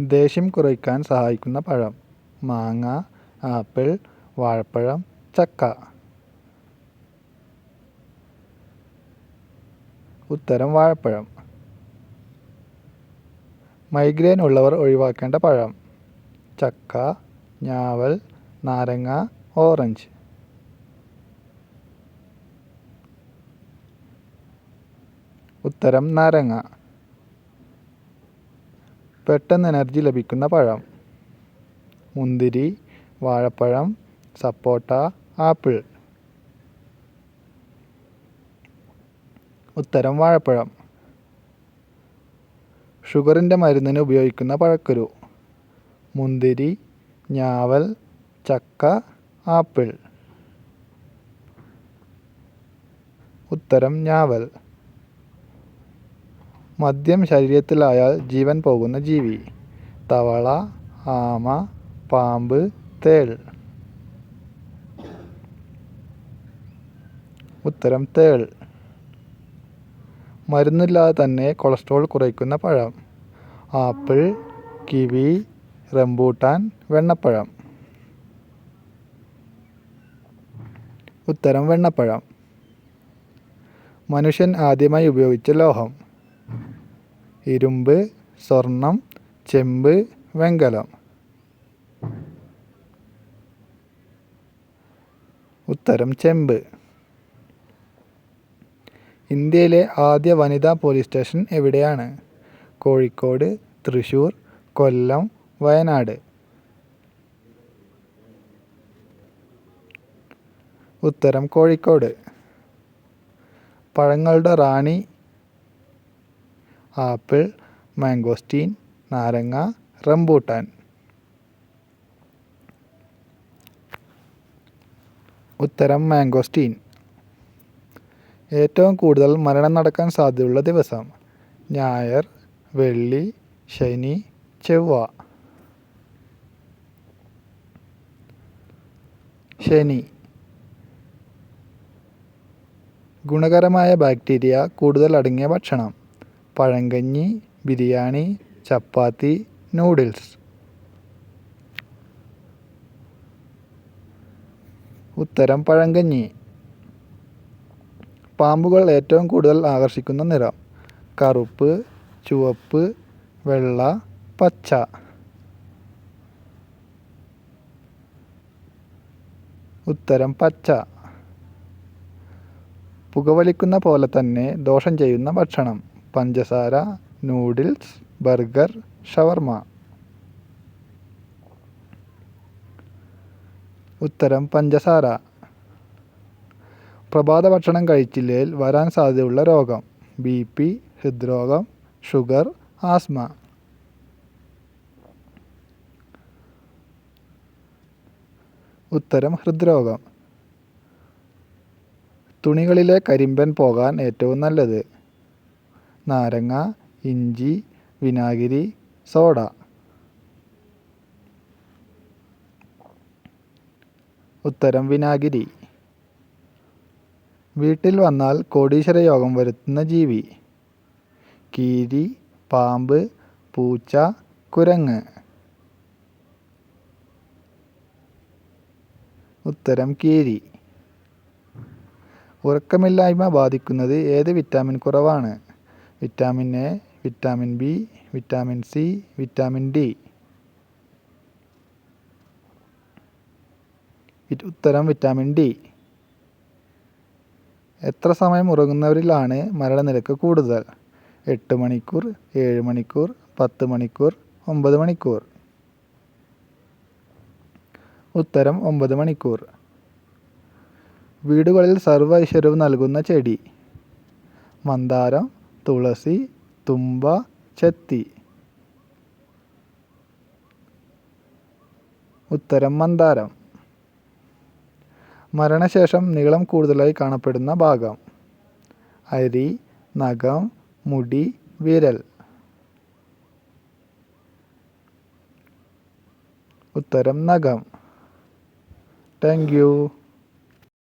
ദേഷ്യം കുറയ്ക്കാൻ സഹായിക്കുന്ന പഴം. മാങ്ങ ആപ്പിൾ വാഴപ്പഴം ചക്ക. ഉത്തരം വാഴപ്പഴം. മൈഗ്രെയിൻ ഉള്ളവർ ഒഴിവാക്കേണ്ട പഴം. ചക്ക ഞാവൽ നാരങ്ങ ഓറഞ്ച്. ഉത്തരം നാരങ്ങ. പെട്ടെന്ന് എനർജി ലഭിക്കുന്ന പഴം. മുന്തിരി വാഴപ്പഴം സപ്പോട്ട ആപ്പിൾ. ഉത്തരം വാഴപ്പഴം. ഷുഗറിന്റെ മരുന്നിന് ഉപയോഗിക്കുന്ന പഴക്കുരു. മുന്തിരി ഞാവൽ ചക്ക ആപ്പിൾ. ഉത്തരം ഞാവൽ. മദ്യം ശരീരത്തിലായാൽ ജീവൻ പോകുന്ന ജീവി. തവള ആമ പാമ്പ് തേൾ. ഉത്തരം തേൾ. മരുന്നില്ലാതെ തന്നെ കൊളസ്ട്രോൾ കുറയ്ക്കുന്ന പഴം. ആപ്പിൾ കിവി റംബൂട്ടാൻ വെണ്ണപ്പഴം. ഉത്തരം വെണ്ണപ്പഴം. മനുഷ്യൻ ആദ്യമായി ഉപയോഗിച്ച ലോഹം. ഇരുമ്പ് സ്വർണം ചെമ്പ് വെങ്കലം. ഉത്തരം ചെമ്പ്. ഇന്ത്യയിലെ ആദ്യ വനിതാ പോലീസ് സ്റ്റേഷൻ എവിടെയാണ്? കോഴിക്കോട് തൃശൂർ കൊല്ലം വയനാട്. ഉത്തരം കോഴിക്കോട്. പഴങ്ങളുടെ റാണി ആപ്പിൾ മാംഗോസ്റ്റീൻ നാരങ്ങ റംബൂട്ടാൻ. ഉത്തരം മാംഗോസ്റ്റീൻ ഏറ്റവും കൂടുതൽ മരണം നടക്കാൻ സാധ്യതയുള്ള ദിവസം. ഞായർ വെള്ളി ശനി ചൊവ്വ. ശനി. ഗുണകരമായ ബാക്ടീരിയ കൂടുതൽ അടങ്ങിയ ഭക്ഷണം. പഴങ്കഞ്ഞി ബിരിയാണി ചപ്പാത്തി നൂഡിൽസ്. ഉത്തരം പഴങ്കഞ്ഞി. പാമ്പുകൾ ഏറ്റവും കൂടുതൽ ആകർഷിക്കുന്ന നിറം. കറുപ്പ് ചുവപ്പ് വെള്ള പച്ച. ഉത്തരം പച്ച. പുകവലിക്കുന്ന പോലെ തന്നെ ദോഷം ചെയ്യുന്ന ഭക്ഷണം. പഞ്ചസാര നൂഡിൽസ് ബർഗർ ഷവർമ. ഉത്തരം പഞ്ചസാര. പ്രഭാത ഭക്ഷണം കഴിച്ചില്ലേൽ വരാൻ സാധ്യതയുള്ള രോഗം. ബി പി ഹൃദ്രോഗം ഷുഗർ ആസ്മ. ഉത്തരം ഹൃദ്രോഗം. തുണികളിലെ കരിമ്പൻ പോകാൻ ഏറ്റവും നല്ലത്. നാരങ്ങ ഇഞ്ചി വിനാഗിരി സോഡ. ഉത്തരം വിനാഗിരി. വീട്ടിൽ വന്നാൽ കോടീശ്വര യോഗം വരുത്തുന്ന ജീവി. കീരി പാമ്പ് പൂച്ച കുരങ്ങ്. ഉത്തരം കീരി. ഉറക്കമില്ലായ്മ ബാധിക്കുന്നത് ഏത് വിറ്റാമിൻ കുറവാണ്? Vitamin A vitamin B vitamin C vitamin D ഉത്തരം വിറ്റാമിൻ ഡി എത്ര സമയം ഉറങ്ങുന്നവരിലാണ് മരണനിരക്ക് കൂടുതൽ? എട്ട് മണിക്കൂർ ഏഴ് മണിക്കൂർ പത്ത് മണിക്കൂർ ഒമ്പത് മണിക്കൂർ. ഉത്തരം ഒമ്പത് മണിക്കൂർ. വീടുകളിൽ സർവ ഐശ്വര്യവും നൽകുന്ന ചെടി. മന്ദാരം തുളസി തുമ്പ ചെത്തി. ഉത്തരം മന്ദാരം. മരണശേഷം നീളം കൂടുതലായി കാണപ്പെടുന്ന ഭാഗം. അരി നഖം മുടി വിരൽ. ഉത്തരം നഖം. Thank you